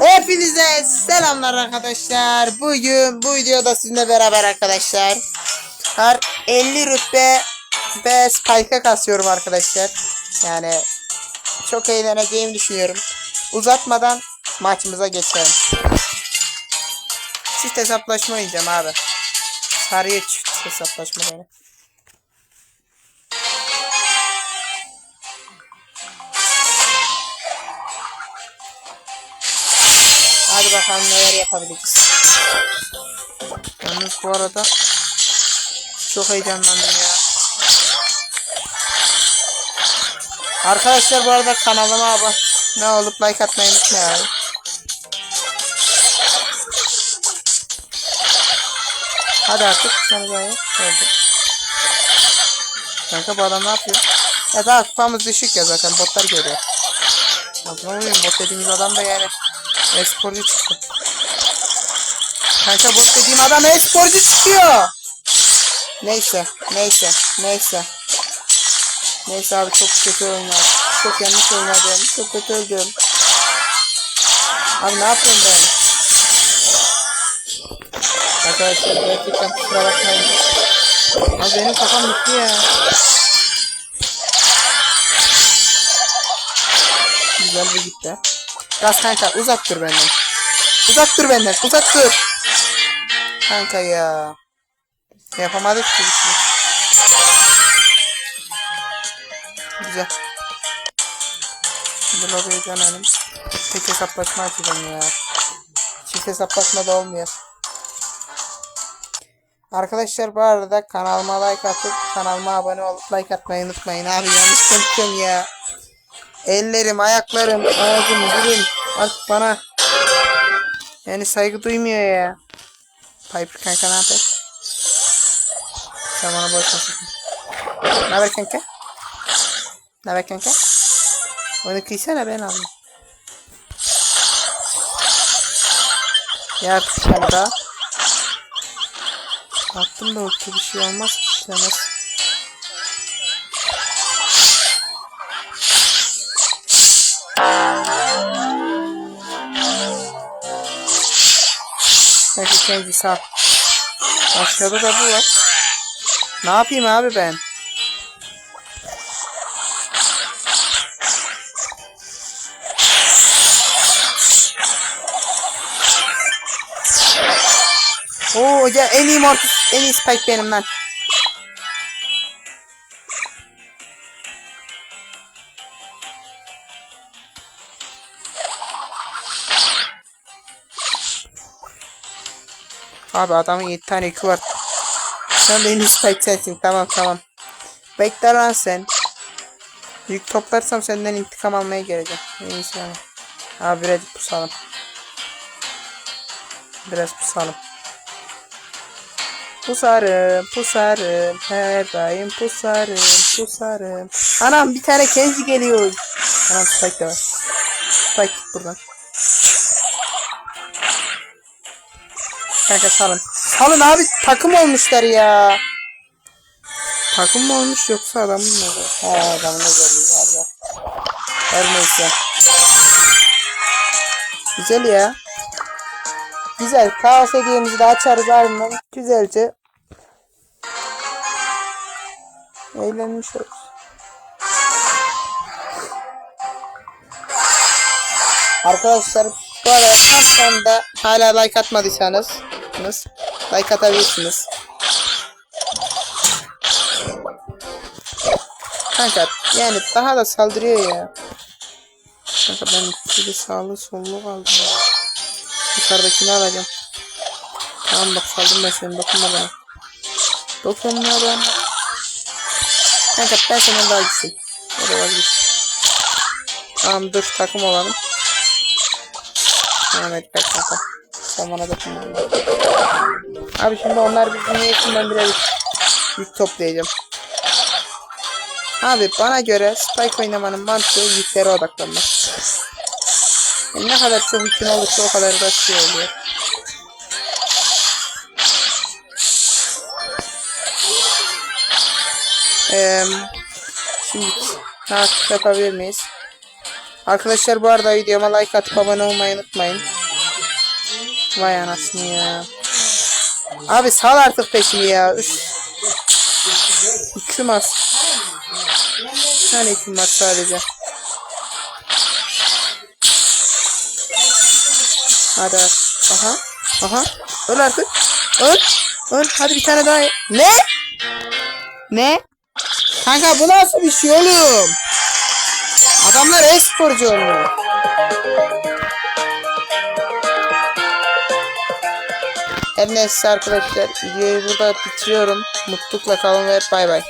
Hepinize selamlar arkadaşlar. Bugün bu videoda sizinle beraber arkadaşlar. Her 50 rütbe ve spike'a kasıyorum arkadaşlar. Yani çok eğleneceğimi düşünüyorum. Uzatmadan maçımıza geçelim. Çift hesaplaşma oynayacağım abi. Sarıya çift hesaplaşma yani. Hadi bakalım neler yapabileceğiz. Yalnız bu arada çok heyecanlandım ya. Arkadaşlar bu arada kanalıma abone ne olup like atmayı unutmayın. Hadi artık sana böyle oldu. Kanka bu adam ne yapıyor? Ya daha kupamız düşük ya zaten botlar görüyor. Oluyor bot dediğimiz adam da yani e-sporcu çıktı. Kanka bot dediğim adam e-sporcu çıkıyor. Neyse, neyse, neyse. Neyse abi çok kötü oynadım. Çok yanlış oynadım. Çok kötü öldüm. Abi ne yapıyorum ben? Arkadaşlar gerçekten kusura bakmayın. Abi benim kafam gitti ya. Güzel bir gitti. Gaz kanka uzak dur benden. Uzak dur benden. Uzak dur. Kanka ya. Yapamadık ki bir şey. Güzel. Şimdi lobiye dönelim. Tek hesaplaşma açacağım ya. Çift hesaplaşma da olmuyor. Arkadaşlar bu arada kanalıma like atıp kanalıma abone olup like atmayı unutmayın abi yanlış konuşuyorum ya. Ellerim, ayaklarım, ağzım, dilim artık bana yani saygı duymuyor ya. Piper kanka ne haber? Sen bana ver. Ne haber kanka? Ne haber kanka? Onu kıysana ben alayım. Ya dışarıda. Attım da orta bir şey olmaz. İşlemez. Neyse kendi sağ. Aşağıda da bu var. Ne yapayım abi ben? Oo ya en iyi mortis, en iyi spike benim lan. Abi adamın 7 tane yükü var. Sen de en spike sensin. Tamam tamam. Bekle lan sen. Yük toplarsam senden intikam almaya geleceğim. İyisi yani. Abi birazcık pusalım. Biraz pusalım. Pusarım, pusarım, her daim pusarım, pusarım. Anam bir tane Kenji geliyor. Anam Spike de var. Spike git buradan. Kanka salın. Salın abi takım olmuşlar ya. Takım mı olmuş yoksa adamın mı? He adamın da geliyor galiba. Her neyse. Güzel ya. Güzel. Kaos hediyemizi de açarız ardından güzelce eğlenmiş oluruz. Arkadaşlar bu arada tam hala like atmadıysanız like atabilirsiniz. Kanka yani daha da saldırıyor ya. Kanka ben de sağlı sollu kaldım. Yukarıdakini alacağım. Tamam bak saldım ben seni dokunma bana. Dokunma bana. Kanka ben senden daha güçlüyüm. Hadi vazgeç. Tamam dur takım olalım. Hadi bak kanka. Sen bana dokunma. Abi şimdi onlar bizi niye için ben biraz yük toplayacağım. Abi bana göre Spike oynamanın mantığı yüklere odaklanmak. Yani ne kadar çok yükün olursa o kadar da şey oluyor. Eee şimdi takip yapabilir miyiz? Arkadaşlar bu arada videoma like atıp abone olmayı unutmayın. Vay anasını ya. Abi sal artık peşimi ya. Üf. Yüküm az. Bir tane yüküm var sadece. Hadi. Aha. Aha. Öl artık. Öl. Öl. Hadi bir tane daha. Ne? Ne? Kanka bu nasıl bir şey oğlum? Adamlar e-sporcu olmuş. Her neyse arkadaşlar videoyu burada bitiriyorum. Mutlulukla kalın ve bay bay.